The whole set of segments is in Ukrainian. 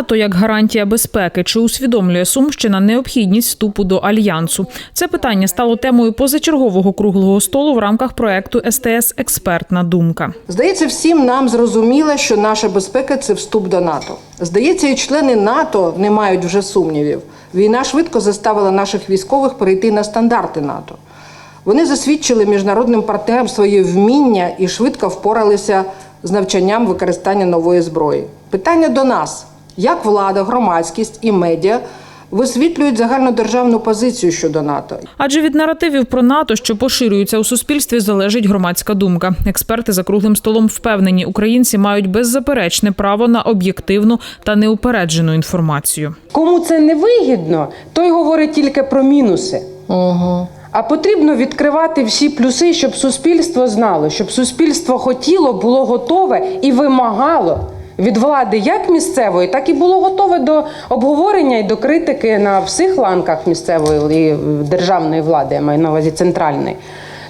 НАТО як гарантія безпеки чи усвідомлює Сумщина необхідність вступу до альянсу? Це питання стало темою позачергового круглого столу в рамках проекту СТС Експертна думка. Здається, всім нам зрозуміло, що наша безпека це вступ до НАТО. Здається, і члени НАТО не мають вже сумнівів. Війна швидко заставила наших військових перейти на стандарти НАТО. Вони засвідчили міжнародним партнерам своє вміння і швидко впоралися з навчанням використання нової зброї. Питання до нас: як влада, громадськість і медіа висвітлюють загальнодержавну позицію щодо НАТО? Адже від наративів про НАТО, що поширюються у суспільстві, залежить громадська думка. Експерти за круглим столом впевнені, українці мають беззаперечне право на об'єктивну та неупереджену інформацію. Кому це не вигідно, той говорить тільки про мінуси. А потрібно відкривати всі плюси, щоб суспільство знало, щоб суспільство хотіло, було готове і вимагало від влади як місцевої, так і було готове до обговорення і до критики на всіх ланках місцевої і державної влади, я маю на увазі центральної.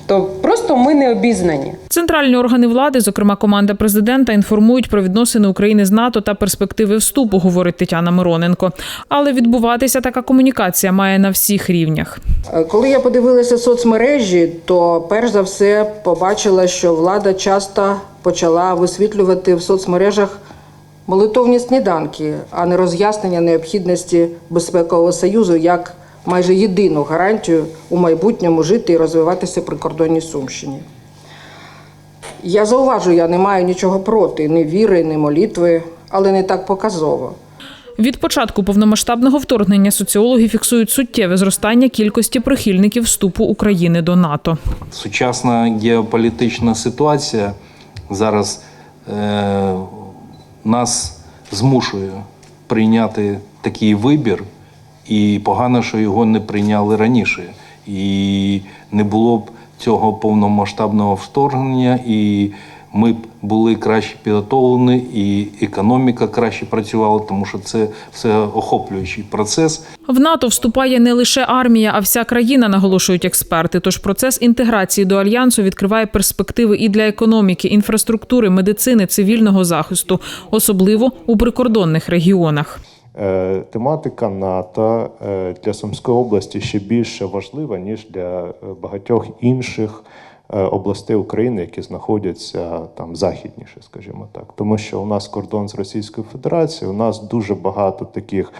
То просто ми не обізнані. Центральні органи влади, зокрема команда президента, інформують про відносини України з НАТО та перспективи вступу, говорить Тетяна Мироненко. Але відбуватися така комунікація має на всіх рівнях. Е, Коли я подивилася соцмережі, то перш за все побачила, що влада часто почала висвітлювати в соцмережах молитовні сніданки, а не роз'яснення необхідності безпекового союзу як майже єдину гарантію у майбутньому жити і розвиватися при кордоні Сумщині. Я зауважу, я не маю нічого проти, ні віри, ні молитви, але не так показово. Від початку повномасштабного вторгнення соціологи фіксують суттєве зростання кількості прихильників вступу України до НАТО. Сучасна геополітична ситуація зараз е, нас змушує прийняти такий вибір, і погано, що його не прийняли раніше. І не було б цього повномасштабного вторгнення, і ми б були краще підготовлені, і економіка краще працювала, тому що це все охоплюючий процес. В НАТО вступає не лише армія, а вся країна, наголошують експерти. Тож процес інтеграції до альянсу відкриває перспективи і для економіки, інфраструктури, медицини, цивільного захисту, особливо у прикордонних регіонах. Е, Тематика НАТО е, для Сумської області ще більше важлива, ніж для е, багатьох інших областей України, які знаходяться там західніше, скажімо так. Тому що у нас кордон з Російською Федерацією, у нас дуже багато таких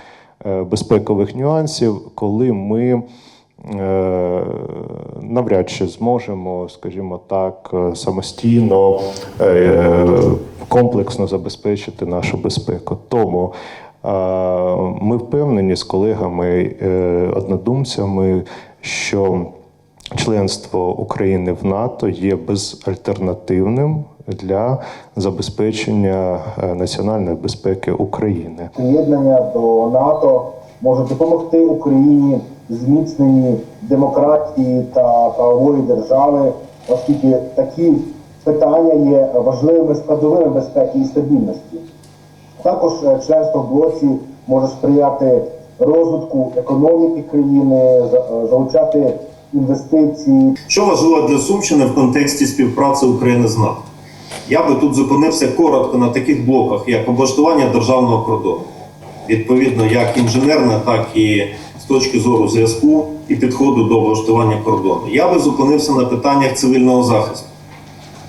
е, безпекових нюансів, коли ми е, навряд чи зможемо, скажімо так, е, самостійно е, комплексно забезпечити нашу безпеку. Тому е, ми впевнені з колегами, е, однодумцями, що членство України в НАТО є безальтернативним для забезпечення е, національної безпеки України. приєднання до НАТО може допомогти Україні зміцненні демократії та правової держави, оскільки такі питання є важливими складовими безпеки і стабільності. Також е, членство в блоці може сприяти розвитку економіки країни, е, залучати інвестиції, Що важливо для Сумщини в контексті співпраці України з НАТО? Я би тут зупинився коротко на таких блоках, як облаштування державного кордону, відповідно, як інженерне, так і з точки зору зв'язку і підходу до облаштування кордону. Я би зупинився на питаннях цивільного захисту.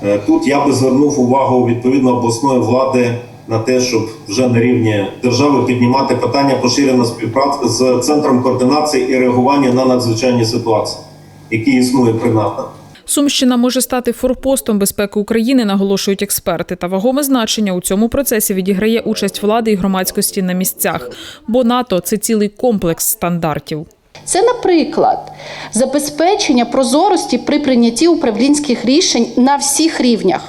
Е, Тут я би звернув увагу відповідно обласної влади на те, щоб вже на рівні держави піднімати питання поширеної співпраці з центром координації і реагування на надзвичайні ситуації, які існує при НАТО. Сумщина може стати форпостом безпеки України, наголошують експерти. Та вагоме значення у цьому процесі відіграє участь влади і громадськості на місцях, бо НАТО це цілий комплекс стандартів. Це, наприклад, забезпечення прозорості при прийнятті управлінських рішень на всіх рівнях.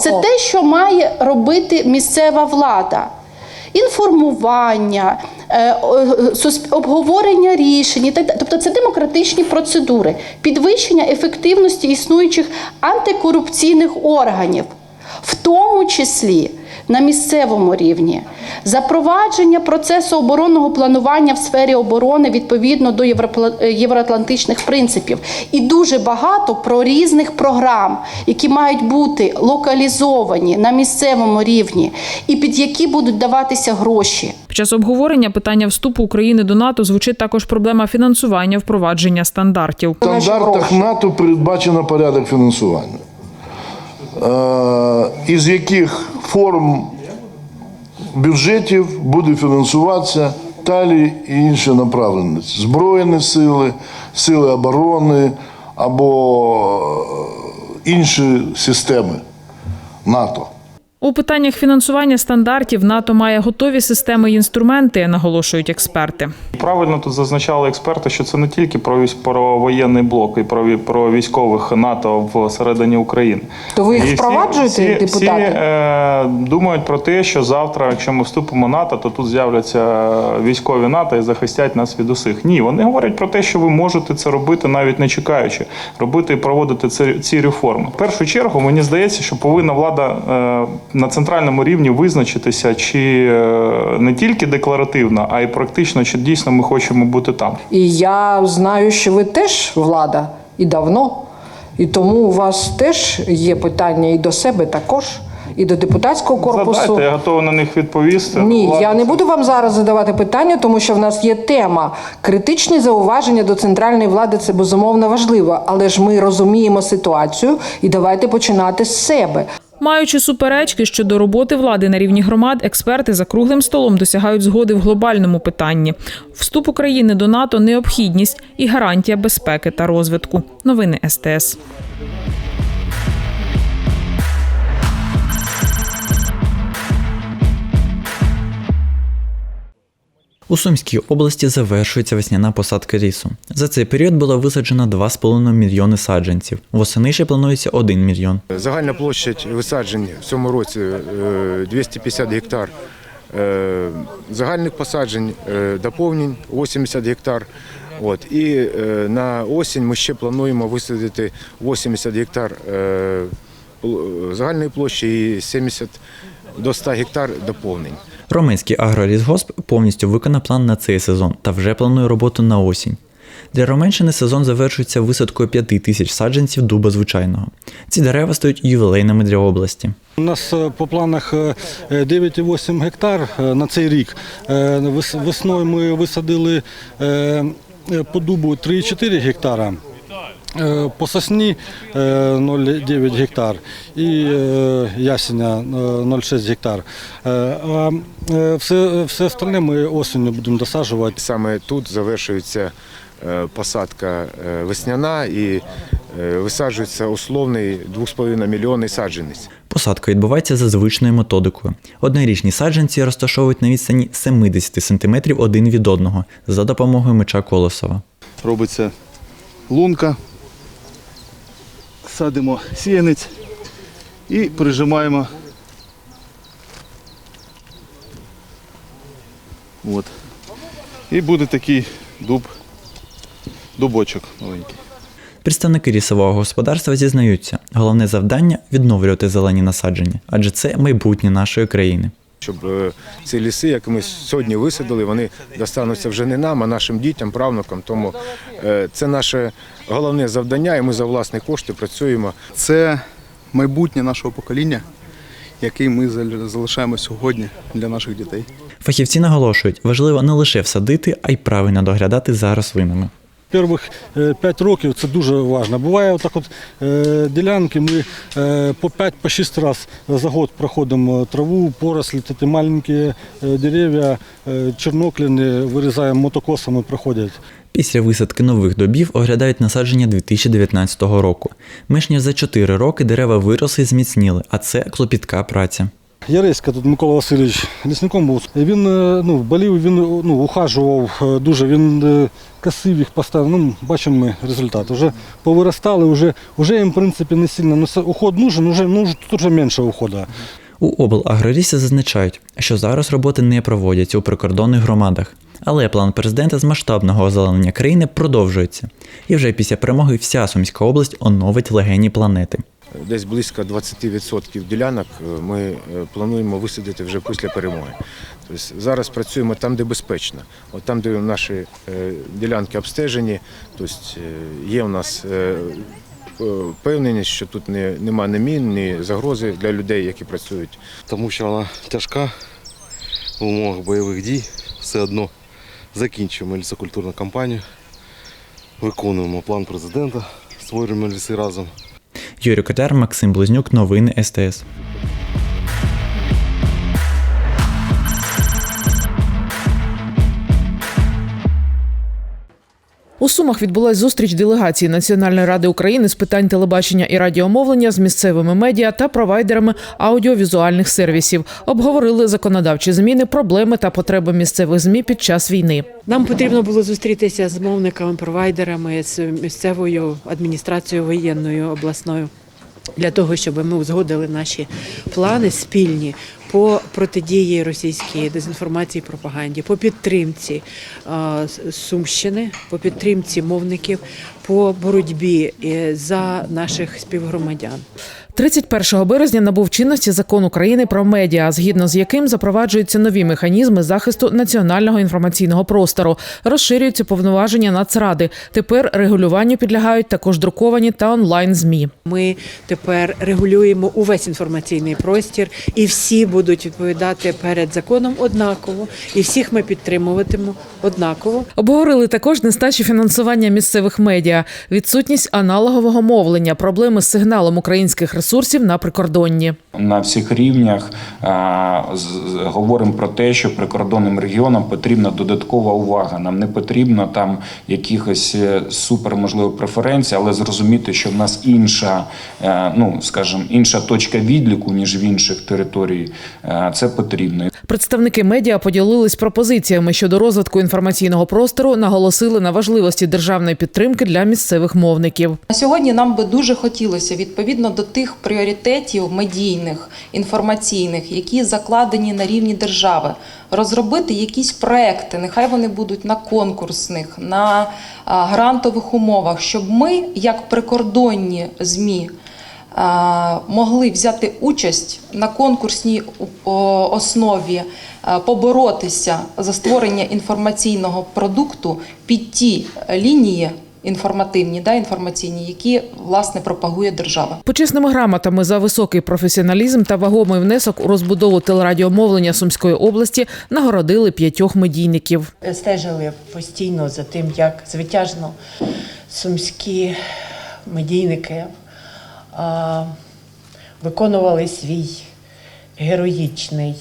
Це те, що має робити місцева влада. Інформування, обговорення рішень, і так тобто це демократичні процедури, підвищення ефективності існуючих антикорупційних органів, в тому числі на місцевому рівні, запровадження процесу оборонного планування в сфері оборони відповідно до євроатлантичних принципів, і дуже багато про різних програм, які мають бути локалізовані на місцевому рівні, і під які будуть даватися гроші. Під час обговорення питання вступу України до НАТО звучить також проблема фінансування впровадження стандартів. В стандартах НАТО передбачено порядок фінансування. Е, із яких форм бюджетів буде фінансуватися талі і інші направленості. Збройні сили, сили оборони або е, інші системи НАТО. У питаннях фінансування стандартів НАТО має готові системи і інструменти, наголошують експерти. Правильно тут зазначали експерти, що це не тільки про про воєнний блок і про про військових НАТО всередині України. То ви їх І впроваджуєте, всі, депутати? Всі е, думають про те, що завтра, якщо ми вступимо в НАТО, то тут з'являться військові НАТО і захистять нас від усіх. Ні, вони говорять про те, що ви можете це робити навіть не чекаючи, робити і проводити ці, ці реформи. В першу чергу мені здається, що повинна влада е, на центральному рівні визначитися, чи е, не тільки декларативно, а й практично, чи дійсно ми хочемо бути там. І я знаю, що ви теж влада і давно. І тому у вас теж є питання і до себе також, і до депутатського корпусу. Задайте, я готовий на них відповісти. Ні, Влада я не буду вам зараз задавати питання, тому що в нас є тема. Критичні зауваження до центральної влади це безумовно важливо, але ж ми розуміємо ситуацію і давайте починати з себе. Маючи суперечки щодо роботи влади на рівні громад, експерти за круглим столом досягають згоди в глобальному питанні. Вступ України до НАТО необхідність і гарантія безпеки та розвитку. Новини СТС. У Сумській області завершується весняна посадка рісу. За цей період було висаджено 2,5 мільйони саджанців. Восени ще планується 1 мільйон. Загальна площадь висаджень в цьому році е, 250 гектар. Е, Загальних посаджень е, доповнень 80 гектар. От. І е, на осінь ми ще плануємо висадити 80 гектар е, загальної площі і 70 до 100 гектар доповнень. Роменський агролісгосп повністю виконав план на цей сезон та вже планує роботу на осінь. Для Роменщини сезон завершується висадкою 5 тисяч саджанців дуба звичайного. Ці дерева стають ювілейними для області. У нас е, по планах е, 9,8 гектар е, на цей рік. Е, Весною ми висадили е, е, по дубу 3,4 гектара. Е, По сосні е, 0,9 гектар і е, ясеня е, 0,6 гектар. Е, А е, все, все остальне ми осінню будемо досаджувати. Саме тут завершується е, посадка е, весняна і е, висаджується условний 2,5 мільйонний саджанець. Посадка відбувається за звичною методикою. Однорічні саджанці розташовують на відстані 70 см один від одного за допомогою меча Колосова. робиться лунка, садимо сіянець і прижимаємо. От. І буде такий дуб, дубочок маленький. Представники лісового господарства зізнаються, головне завдання відновлювати зелені насадження, адже це майбутнє нашої країни. Щоб е, ці ліси, які ми сьогодні висадили, вони достануться вже не нам, а нашим дітям, правнукам. Тому е, це наше головне завдання, і ми за власні кошти працюємо. Це майбутнє нашого покоління, який ми залишаємо сьогодні для наших дітей. Фахівці наголошують, важливо не лише всадити, а й правильно доглядати за рослинами. Перших 5 років це дуже важливо. Буває отак от е, ділянки, ми е, по 5-6 разів за год проходимо траву, порослі, такі маленькі е, дерев'я, е, чорнокліни вирізаємо мотокосами, проходять. Після висадки нових добів оглядають насадження 2019 року. Менш ніж за 4 роки дерева виросли і зміцніли, а це клопітка праця. Яреська тут Микола Васильович лісником був. Він е, ну, болів, він ну, ухажував е, дуже, він е, косив їх поставив. Ну, бачимо ми результат. Уже повиростали, вже, вже їм в принципі не сильно. Ну, уход нужен, вже, ну, тут вже менше уходу. У облагролісі зазначають, що зараз роботи не проводяться у прикордонних громадах, але план президента з масштабного озеленення країни продовжується. І вже після перемоги вся Сумська область оновить легені планети. Десь близько 20% ділянок е, ми е, плануємо висадити вже після перемоги. Тобто зараз працюємо там, де безпечно. От там, де наші е, ділянки обстежені, тобто є у нас впевненість, що тут не, нема ні мін, ні загрози для людей, які працюють. тому що вона тяжка в умовах бойових дій. Все одно закінчуємо лісокультурну кампанію, виконуємо план президента, створюємо ліси разом. Юрій Котяр, Максим Близнюк, новини СТС. У Сумах відбулась зустріч делегації Національної ради України з питань телебачення і радіомовлення з місцевими медіа та провайдерами аудіовізуальних сервісів. Обговорили законодавчі зміни, проблеми та потреби місцевих змі під час війни. Нам потрібно було зустрітися з мовниками, провайдерами, з місцевою адміністрацією воєнною обласною для того, щоб ми узгодили наші плани спільні по протидії російській дезінформації і пропаганді, по підтримці е, Сумщини, по підтримці мовників, по боротьбі е, за наших співгромадян. 31 березня набув чинності закон України про медіа, згідно з яким запроваджуються нові механізми захисту національного інформаційного простору, розширюються повноваження Нацради. Тепер регулюванню підлягають також друковані та онлайн змі. Ми тепер регулюємо увесь інформаційний простір, і всі будуть відповідати перед законом однаково, і всіх ми підтримуватимемо однаково. Обговорили також нестачу фінансування місцевих медіа, відсутність аналогового мовлення, проблеми з сигналом українських ресурсів на прикордонні. на всіх рівнях а, з- з- говоримо про те, що прикордонним регіонам потрібна додаткова увага. Нам не потрібно там якихось е, супер можливо преференцій, але зрозуміти, що в нас інша, е, ну скажімо, інша точка відліку ніж в інших територій. Е, Це потрібно. Представники медіа поділились пропозиціями щодо розвитку інформаційного простору, наголосили на важливості державної підтримки для місцевих мовників. Сьогодні нам би дуже хотілося відповідно до тих пріоритетів медійних, інформаційних, які закладені на рівні держави, розробити якісь проекти. Нехай вони будуть на конкурсних, на грантових умовах, щоб ми, як прикордонні змі, могли взяти участь на конкурсній основі, поборотися за створення інформаційного продукту під ті лінії інформативні, да, інформаційні, які власне пропагує держава. Почесними грамотами за високий професіоналізм та вагомий внесок у розбудову телерадіомовлення Сумської області нагородили п'ятьох медійників. Стежили постійно за тим, як звитяжно сумські медійники а, виконували свій героїчний,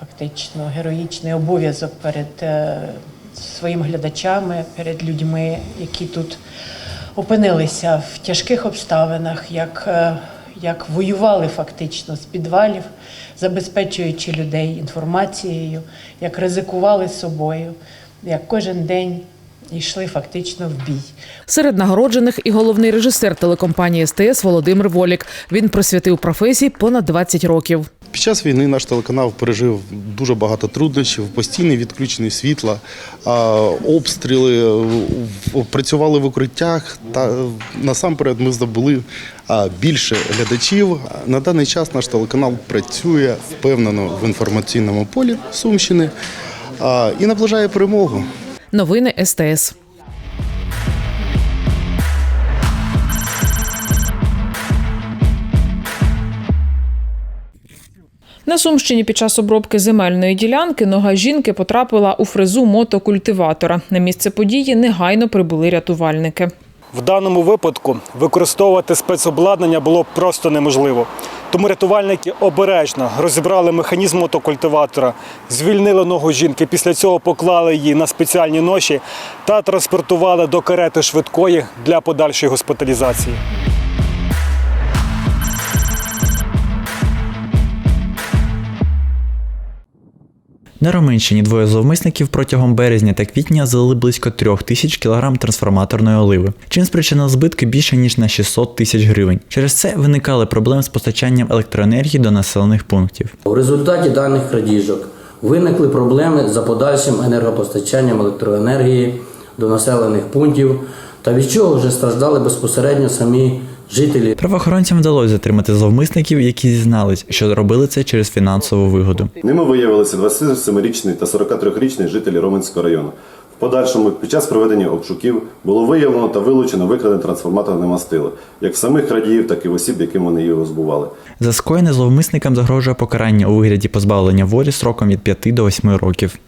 фактично героїчний обов'язок перед е, своїми глядачами, перед людьми, які тут опинилися в тяжких обставинах, як, е, як воювали фактично з підвалів, забезпечуючи людей інформацією, як ризикували собою, як кожен день йшли фактично в бій. Серед нагороджених і головний режисер телекомпанії СТС Володимир Волік. Він присвятив професії понад 20 років. Під час війни наш телеканал пережив дуже багато труднощів, постійне відключення світла, обстріли, працювали в укриттях. Та насамперед ми здобули більше глядачів. На даний час наш телеканал працює впевнено в інформаційному полі Сумщини і наближає перемогу. Новини СТС. На Сумщині під час обробки земельної ділянки нога жінки потрапила у фрезу мотокультиватора. На місце події негайно прибули рятувальники. В даному випадку використовувати спецобладнання було просто неможливо. Тому рятувальники обережно розібрали механізм мотокультиватора, звільнили ногу жінки. Після цього поклали її на спеціальні ноші та транспортували до карети швидкої для подальшої госпіталізації. На Роменщині двоє зловмисників протягом березня та квітня залили близько трьох тисяч кілограм трансформаторної оливи, чим спричинили збитки більше ніж на 600 тисяч гривень. Через це виникали проблеми з постачанням електроенергії до населених пунктів. У результаті даних крадіжок виникли проблеми за подальшим енергопостачанням електроенергії до населених пунктів, та від чого вже страждали безпосередньо самі жителі. Правоохоронцям вдалося затримати зловмисників, які зізнались, що робили це через фінансову вигоду. Ними виявилися 27-річний та 43-річний жителі Роменського району. В подальшому, під час проведення обшуків, було виявлено та вилучено викрадене трансформаторне мастило, як в самих крадіїв, так і в осіб, яким вони його збували. За скоєне зловмисникам загрожує покарання у вигляді позбавлення волі сроком від 5 до 8 років.